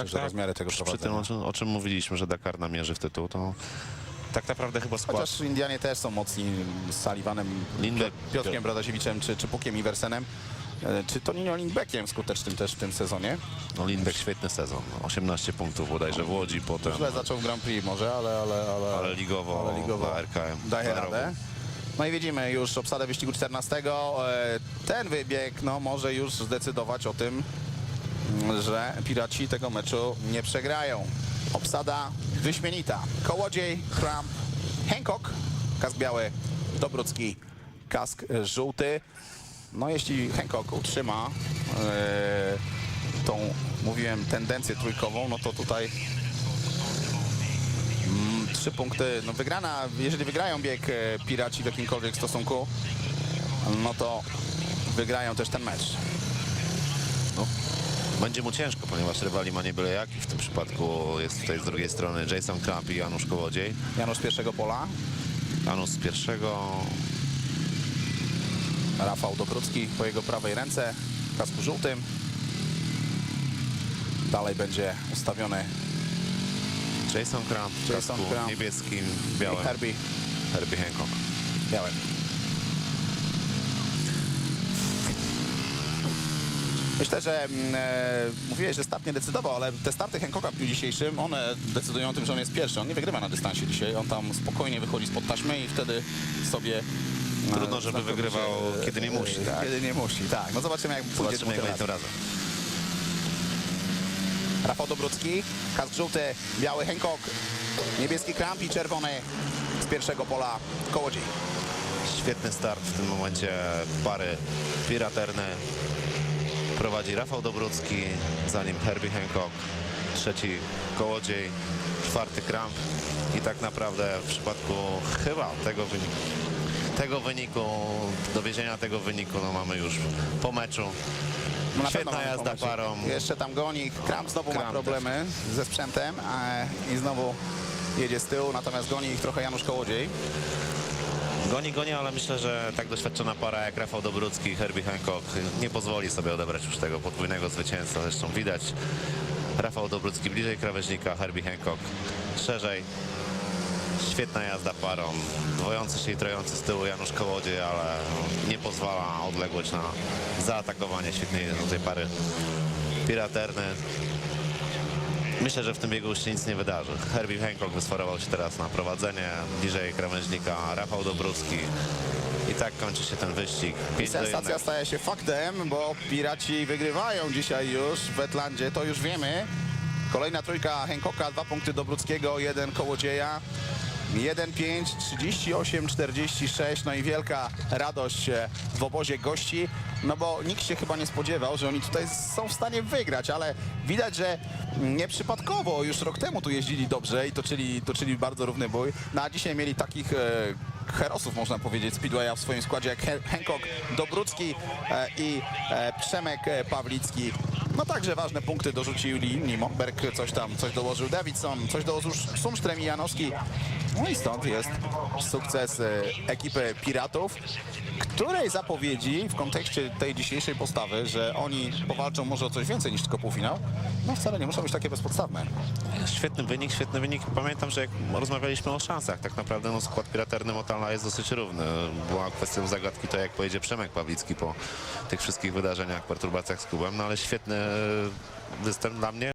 Myślę, że rozmiary tego Przy, przy tym, prowadzenia. o czym, o czym mówiliśmy, że Dakar namierzy w tytuł, to tak naprawdę chyba skład... Chociaż Indianie też są mocni z Sullivanem, Lindbeck- Piotrkiem Bradasiewiczem, czy, czy Pukiem Iversenem, e, czy Toninio Lindbeckiem skutecznym też w tym sezonie. No Lindbeck świetny sezon, 18 punktów bodajże w Łodzi, potem... Źle zaczął w Grand Prix może, ale, ale, ale, Ale ligowo, ale ligowo RKM. daje radę. No i widzimy już obsadę wyścigu 14. E, Ten wybieg no, może już zdecydować o tym, że Piraci tego meczu nie przegrają. Obsada wyśmienita. Kołodziej, Kramp, Hancock, kask biały, Dobrucki, kask żółty. No jeśli Hancock utrzyma e, tą, mówiłem, tendencję trójkową, no to tutaj mm, trzy punkty. No wygrana, jeżeli wygrają bieg e, Piraci w jakimkolwiek stosunku, no to wygrają też ten mecz. No, będzie mu ciężko, ponieważ rywali ma nie byle jaki. W tym przypadku jest tutaj z drugiej strony Jason Kramp i Janusz Kołodziej. Janusz z pierwszego pola, Janusz z pierwszego, Rafał Dobrucki po jego prawej ręce, w kasku żółtym. Dalej będzie ustawiony Jason Kramp w Jason kasku Kramp. niebieskim, białym, Herbie Herbie Hancock. białym. Myślę, że mm, e, mówiłeś, że start nie decydował, ale te starty Hancocka w dniu dzisiejszym, one decydują o tym, że on jest pierwszy. On nie wygrywa na dystansie dzisiaj, on tam spokojnie wychodzi spod taśmy i wtedy sobie... e, Trudno, żeby wygrywał, e, kiedy nie musi, e, tak? Kiedy nie musi, tak. No zobaczymy, jak pójdzie Zobaczymy, jak będzie tym razem. Rafał Dobrucki, kask żółty, biały Hancock, niebieski kramp i czerwony z pierwszego pola Kołodziej. Świetny start w tym momencie pary piraterne. Prowadzi Rafał Dobrucki, za nim Herbie Hancock, trzeci Kołodziej, czwarty Kramp i tak naprawdę w przypadku chyba tego wyniku, tego wyniku, dowiezienia tego wyniku no mamy już po meczu. No na Świetna jazda parą. Jeszcze tam goni. Kramp znowu ma Kramp problemy ze sprzętem i znowu jedzie z tyłu, natomiast goni ich trochę Janusz Kołodziej. Goni, goni, ale myślę, że tak doświadczona para jak Rafał Dobrucki i Herbie Hancock nie pozwoli sobie odebrać już tego podwójnego zwycięstwa. Zresztą widać Rafał Dobrucki bliżej krawężnika, Herbie Hancock szerzej. Świetna jazda parą. Dwojący się i trojący z tyłu Janusz Kołodziej, ale nie pozwala odległość na zaatakowanie świetnej tej pary piraterny. Myślę, że w tym biegu już się nic nie wydarzy. Herbie Hancock wysforował się teraz na prowadzenie, bliżej krawężnika Rafał Dobrucki. I tak kończy się ten wyścig. I sensacja staje się faktem, bo Piraci wygrywają dzisiaj już w Wetlandzie, to już wiemy. Kolejna trójka Hancocka, dwa punkty Dobruckiego, jeden Kołodzieja. 1-5, 38-46, no i wielka radość e, w obozie gości, no bo nikt się chyba nie spodziewał, że oni tutaj są w stanie wygrać, ale widać, że nieprzypadkowo już rok temu tu jeździli dobrze i toczyli, toczyli bardzo równy bój, no a dzisiaj mieli takich e, herosów, można powiedzieć, Speedwaya w swoim składzie, jak Hancock, Dobrucki e, i e, Przemek Pawlicki. No także ważne punkty dorzucili inni. Mokberg coś tam, coś dołożył Davidson, coś dołożył Sumstrem i Janowski. No i stąd jest sukces e, ekipy Piratów, której zapowiedzi w kontekście tej dzisiejszej postawy, że oni powalczą może o coś więcej niż tylko półfinał, no wcale nie muszą być takie bezpodstawne. Świetny wynik, świetny wynik. Pamiętam, że jak rozmawialiśmy o szansach, tak naprawdę no, skład piraterny Motala jest dosyć równy. Była kwestią zagadki to, jak pojedzie Przemek Pawlicki po tych wszystkich wydarzeniach, perturbacjach z klubem, no ale świetny występ dla mnie.